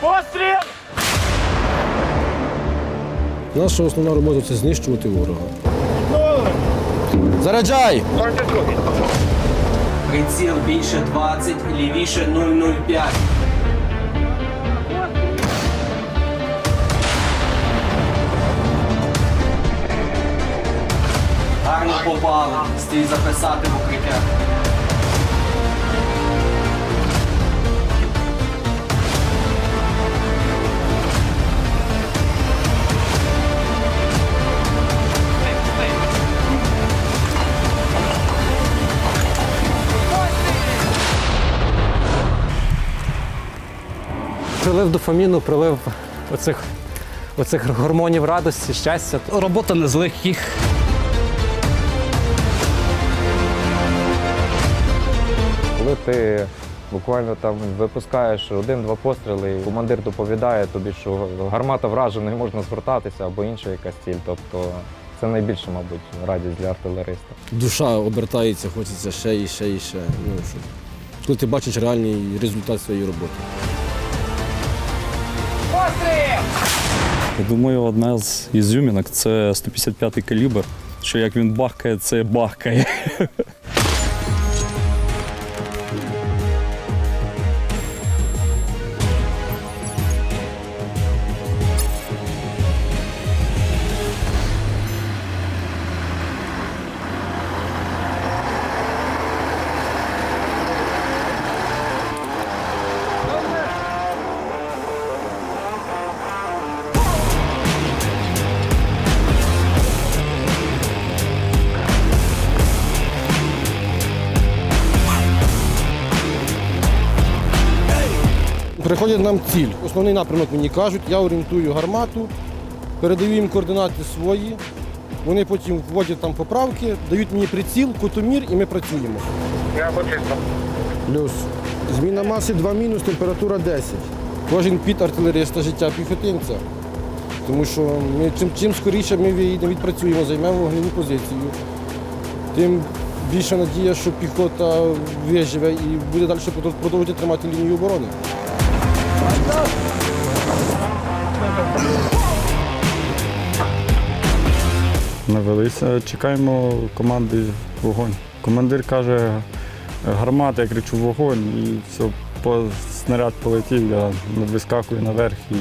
Постріл! Наша основна робота це знищувати ворога. Заряджай! Приціл більше 20, лівіше 005. Гарно попали. Стій записати в укриття. Прилив дофаміну, прилив оцих, оцих гормонів радості, щастя. Робота не з легких. Коли ти буквально там випускаєш один-два постріли, і командир доповідає тобі, що гармата вражена і можна звертатися або інша якась ціль. Тобто це найбільше, мабуть, радість для артилериста. Душа обертається, хочеться ще і ще і ще. Ну. Коли ти бачиш реальний результат своєї роботи. Я думаю, одна з ізюмінок це 155-й калібр. Що як він бахкає, це бахкає. Приходять нам ціль. Основний напрямок мені кажуть, я орієнтую гармату, передаю їм координати свої. Вони потім вводять там поправки, дають мені приціл, кутомір і ми працюємо. Плюс. Зміна маси 2 мінус, температура 10. Кожен під артилериста життя піхотинця. Тому що ми, чим, чим скоріше ми відпрацюємо, займемо вогневу позицію, тим більша надія, що піхота виживе і буде далі продовжувати тримати лінію оборони. Навелися, чекаємо команди вогонь. Командир каже, гармата, я кричу вогонь, і все, по, снаряд полетів, я вискакую наверх і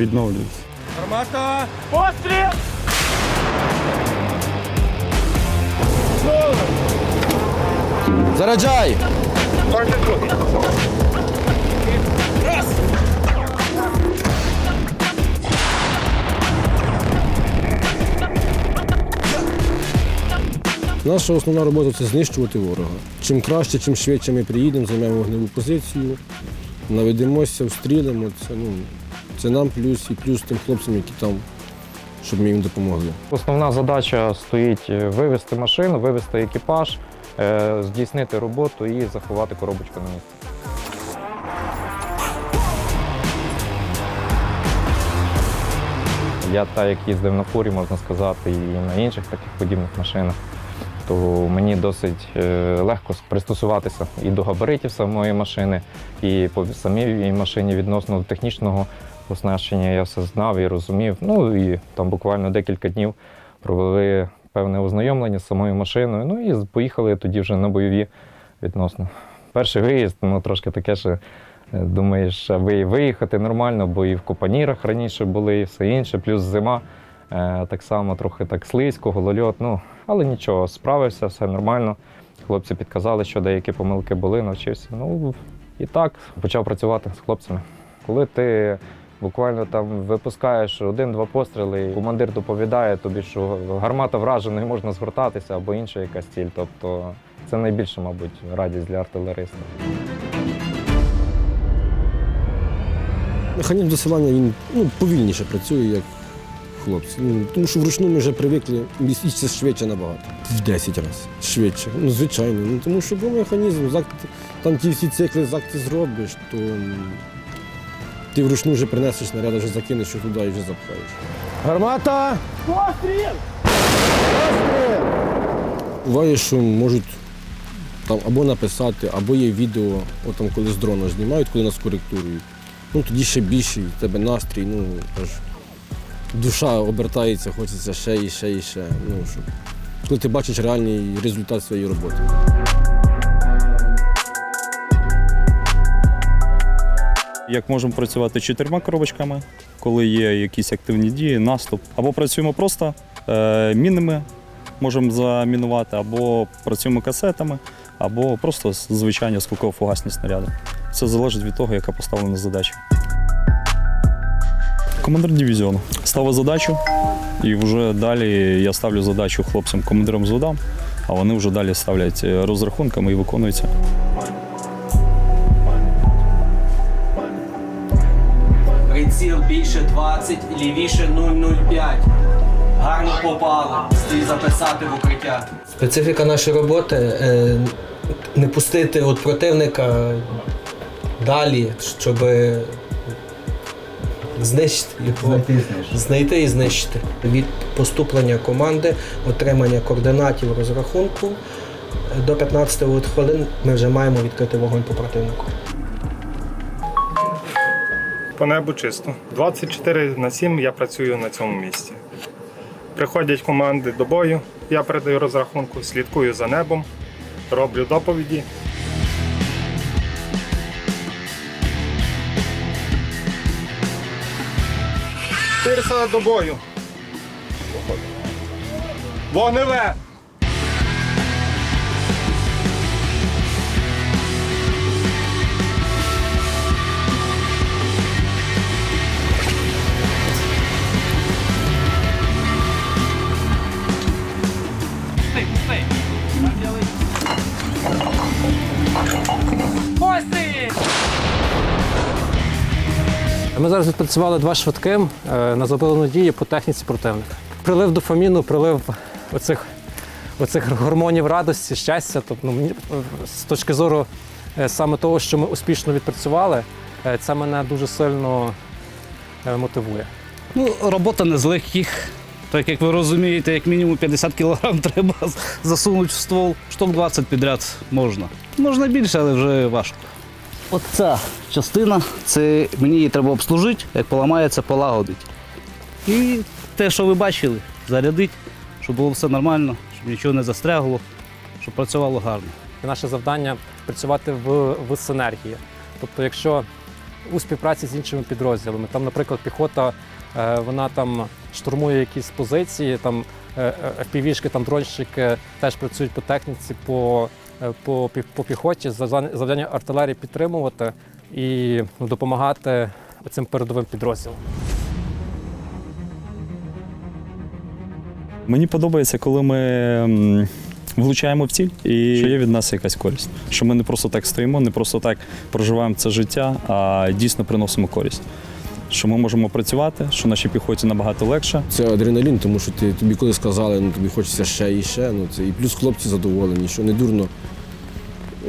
відновлююсь. Гармата! Постріл! Заряджай! Наша основна робота це знищувати ворога. Чим краще, чим швидше ми приїдемо, займемо вогневу позицію, наведемося, встрілимо. Це, ну, це нам плюс і плюс тим хлопцям, які там, щоб ми їм допомогли. Основна задача стоїть вивести машину, вивести екіпаж, е, здійснити роботу і заховати коробочку на місці. Я так як їздив на фурі, можна сказати, і на інших таких подібних машинах, то мені досить е, легко пристосуватися і до габаритів самої машини, і по самій машині відносно технічного оснащення я все знав і розумів. Ну і там буквально декілька днів провели певне ознайомлення з самою машиною. Ну і поїхали тоді вже на бойові відносно. Перший виїзд, ну трошки таке, що е, думаєш, аби виїхати нормально, бо і в Копанірах раніше були, і все інше, плюс зима. Е, Так само трохи так слизько, голольот. Ну, але нічого, справився, все нормально. Хлопці підказали, що деякі помилки були, навчився. Ну і так почав працювати з хлопцями. Коли ти буквально там випускаєш один-два постріли, і командир доповідає тобі, що гармата вражена і можна звертатися або інша якась ціль. Тобто це найбільше, мабуть, радість для артилериста. Механізм досилання він ну, повільніше працює, як хлопці. Ну, тому що вручну ми вже привикли, і швидше набагато. В 10 разів швидше. Ну, звичайно. Ну, тому що бо механізм, зак- там ті всі цикли, зак ти зробиш, то ти вручну вже принесеш снаряд, вже закинеш туди і вже запхаєш. Гармата! Постріл! Буває, що можуть там або написати, або є відео, от там коли з дрона знімають, коли нас коректують. ну тоді ще більше, і в тебе настрій, ну аж душа обертається, хочеться ще і ще і ще. Ну, щоб, коли ти бачиш реальний результат своєї роботи. Як можемо працювати чотирма коробочками, коли є якісь активні дії, наступ. Або працюємо просто е, мінами, можемо замінувати, або працюємо касетами, або просто звичайні скілково-фугасні снаряди. Це залежить від того, яка поставлена задача. Командир дивізіону ставив задачу, і вже далі я ставлю задачу хлопцям, командирам взводам, а вони вже далі ставлять е, розрахунками і виконуються. Приціл більше 20, лівіше 0,05. Гарно попали. Стій записати в укриття. Специфіка нашої роботи е, не пустити от противника далі, щоб знищити його, знайти і знищити. Від поступлення команди, отримання координатів розрахунку е, до 15 хвилин ми вже маємо відкрити вогонь по противнику. По небу чисто. 24 на 7 я працюю на цьому місці. Приходять команди до бою, я передаю розрахунку, слідкую за небом, роблю доповіді. Тирса до бою. Вогневе! Ми зараз відпрацювали два швидким е, на заборонену дію по техніці противника. Прилив дофаміну, прилив оцих, оцих гормонів радості, щастя. Тобто, ну, з точки зору е, саме того, що ми успішно відпрацювали, е, це мене дуже сильно мотивує. Ну, робота не з легких. Так як ви розумієте, як мінімум 50 кг треба засунути в ствол. Штук 20 підряд можна. Можна більше, але вже важко. От ця частина, це мені її треба обслужити, як поламається, полагодити. І те, що ви бачили, зарядити, щоб було все нормально, щоб нічого не застрягло, щоб працювало гарно. Наше завдання працювати в, в синергії. Тобто, якщо у співпраці з іншими підрозділами, там, наприклад, піхота, е, вона там штурмує якісь позиції, там е, е, FPV-шки, там дронщики теж працюють по техніці, по, е, по, по піхоті, завдання завдання артилерії підтримувати і ну, допомагати цим передовим підрозділам. Мені подобається, коли ми влучаємо в ціль і що є від нас якась користь. Що ми не просто так стоїмо, не просто так проживаємо це життя, а дійсно приносимо користь. Що ми можемо працювати, що нашій піхоті набагато легше. Це адреналін, тому що ти тобі коли сказали, ну тобі хочеться ще і ще. Ну це і плюс хлопці задоволені, що не дурно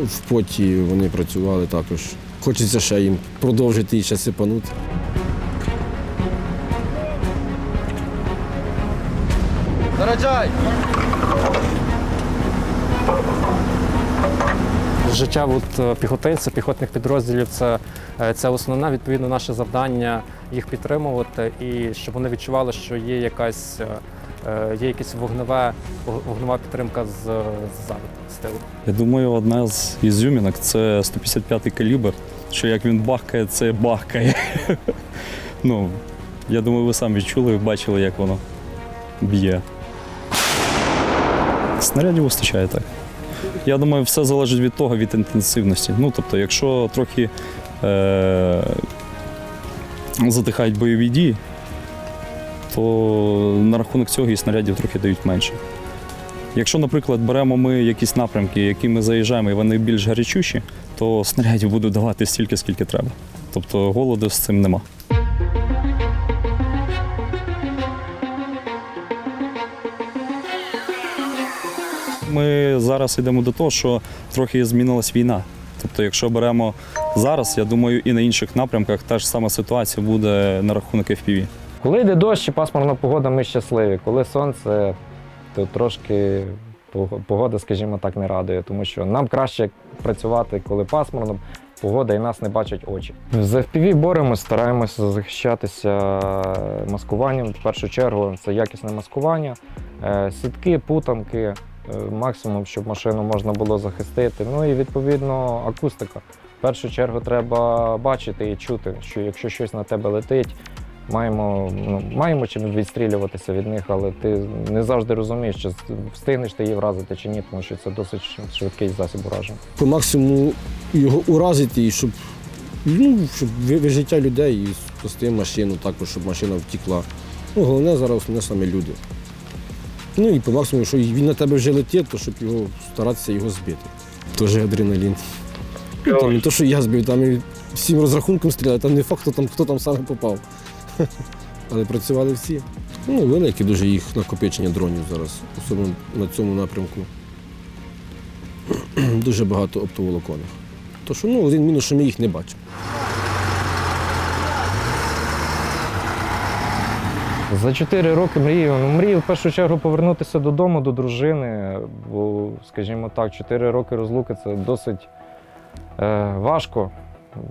в поті вони працювали також. Хочеться ще їм продовжити і ще сипанути. Заряджай! Життя от, е, піхотинця, піхотних підрозділів це, е, це основне відповідно наше завдання їх підтримувати і щоб вони відчували, що є якась е, є якась вогневе, вогнева підтримка з, ззаду, з тилу. Я думаю, одна з ізюмінок це 155-й калібр, що як він бахкає, це бахкає. ну, я думаю, ви самі чули, бачили, як воно б'є. Снарядів вистачає так. Я думаю, все залежить від того, від інтенсивності. Ну, тобто, якщо трохи е- затихають бойові дії, то на рахунок цього і снарядів трохи дають менше. Якщо, наприклад, беремо ми якісь напрямки, які ми заїжджаємо, і вони більш гарячуші, то снарядів будуть давати стільки, скільки треба. Тобто голоду з цим нема. Ми зараз йдемо до того, що трохи змінилась війна. Тобто, якщо беремо зараз, я думаю, і на інших напрямках та ж сама ситуація буде на рахунок FPV. Коли йде дощ і пасмурна погода, ми щасливі. Коли сонце, то трошки погода, скажімо так, не радує, тому що нам краще працювати, коли пасмурно, погода і нас не бачать очі. З FPV боремось, стараємося захищатися маскуванням. В першу чергу це якісне маскування, е, сітки, путанки, е, максимум, щоб машину можна було захистити. Ну і відповідно акустика. В першу чергу треба бачити і чути, що якщо щось на тебе летить, маємо, ну, маємо чим відстрілюватися від них, але ти не завжди розумієш, чи встигнеш ти її вразити чи ні, тому що це досить швидкий засіб ураження. По максимуму його уразити і щоб, ну, щоб життя людей і спасти машину також, щоб машина втекла. Ну, головне зараз основне саме люди. Ну і по максимуму, що він на тебе вже летить, то щоб його старатися його збити. Теж адреналін. Ну, там не то, що я збив, там і всім розрахунком стріляли, там не факт, хто там, хто там саме попав. Але працювали всі. Ну, велике дуже їх накопичення дронів зараз, особливо на цьому напрямку. Дуже багато оптоволоконних. То що ну, один мінус, що ми їх не бачимо. За 4 роки мрію. Ну, мрію в першу чергу повернутися додому, до дружини. Бо, скажімо так, 4 роки розлуки це досить е, важко.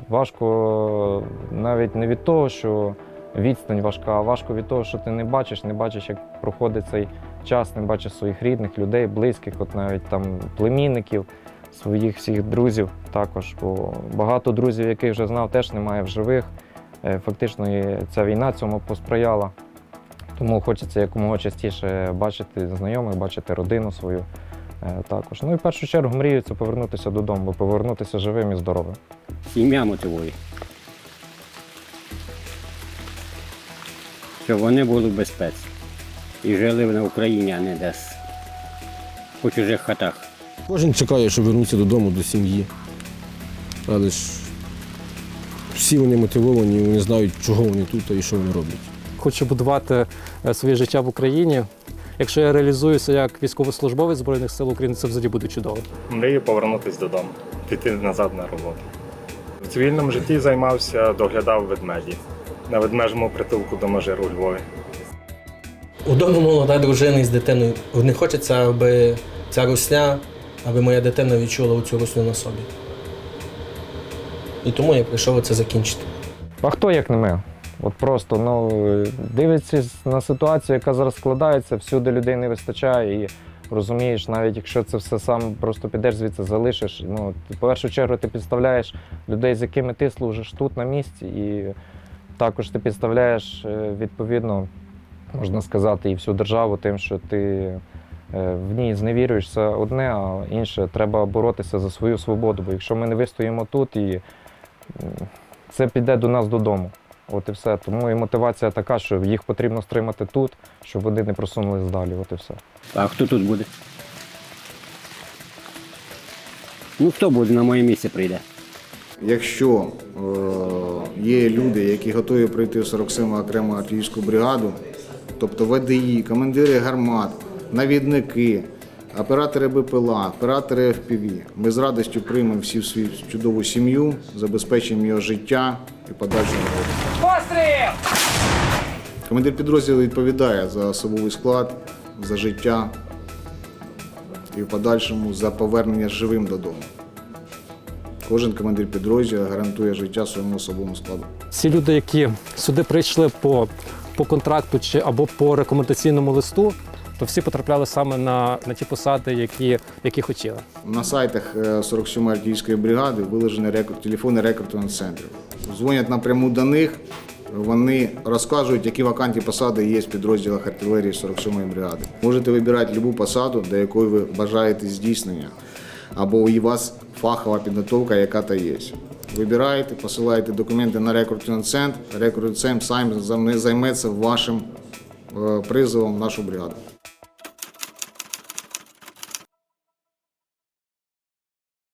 Важко навіть не від того, що відстань важка, важко від того, що ти не бачиш, не бачиш, як проходить цей час, не бачиш своїх рідних, людей, близьких, от навіть там племінників, своїх всіх друзів також. Бо багато друзів, яких вже знав, теж немає в живих. Е, Фактично, і ця війна цьому посприяла. Тому хочеться якомога частіше бачити знайомих, бачити родину свою е, також. Ну і в першу чергу мрію це повернутися додому, повернутися живим і здоровим. Сім'я мотивує. Щоб вони були в безпеці. І жили на Україні, а не десь у чужих хатах. Кожен чекає, щоб вернутися додому, до сім'ї. Але ж всі вони мотивовані, вони знають, чого вони тут і що вони роблять. Хочу будувати е, своє життя в Україні. Якщо я реалізуюся як військовослужбовець Збройних сил України, це взагалі буде чудово. Мрію повернутися додому, піти назад на роботу. В цивільному житті займався, доглядав ведмеді на ведмежому притулку до Мажиру у Львові. Удома молода дружина із дитиною. Не хочеться, аби ця русня, аби моя дитина відчула цю русню на собі. І тому я прийшов це закінчити. А хто як не ми? От просто ну, дивитися на ситуацію, яка зараз складається, всюди людей не вистачає. І розумієш, навіть якщо це все сам просто підеш звідси залишиш. Ну, в першу чергу ти підставляєш людей, з якими ти служиш тут на місці, і також ти підставляєш е, відповідно, можна сказати, і всю державу тим, що ти е, в ній зневірюєш це одне, а інше треба боротися за свою свободу. Бо якщо ми не вистоїмо тут, і це піде до нас додому. От і все. Тому і мотивація така, що їх потрібно стримати тут, щоб вони не просунулись далі. От і все. А хто тут буде? Ну хто буде на моє місце прийде? Якщо е, є люди, які готові прийти в 47 окрему артилерійську бригаду, тобто ВДІ, командири гармат, навідники, оператори БПЛА, оператори FPV, ми з радістю приймемо всі в свою чудову сім'ю, забезпечимо його життя і подальшу роботу. Командир підрозділу відповідає за особовий склад, за життя і в подальшому за повернення живим додому. Кожен командир підрозділу гарантує життя своєму особовому складу. Всі люди, які сюди прийшли по, по контракту чи або по рекомендаційному листу, то всі потрапляли саме на, на ті посади, які, які хотіли. На сайтах е, 47-ї артилерійської бригади виложені рекорд, телефони рекрутинг центрів. Дзвонять напряму до них, вони розказують, які вакантні посади є в підрозділах артилерії 47-ї бригади. Можете вибирати будь-яку посаду, до якої ви бажаєте здійснення, або у вас фахова підготовка, яка та є. Вибираєте, посилаєте документи на рекрутинг центр, рекрутинг сам займеться вашим е, призовом в нашу бригаду.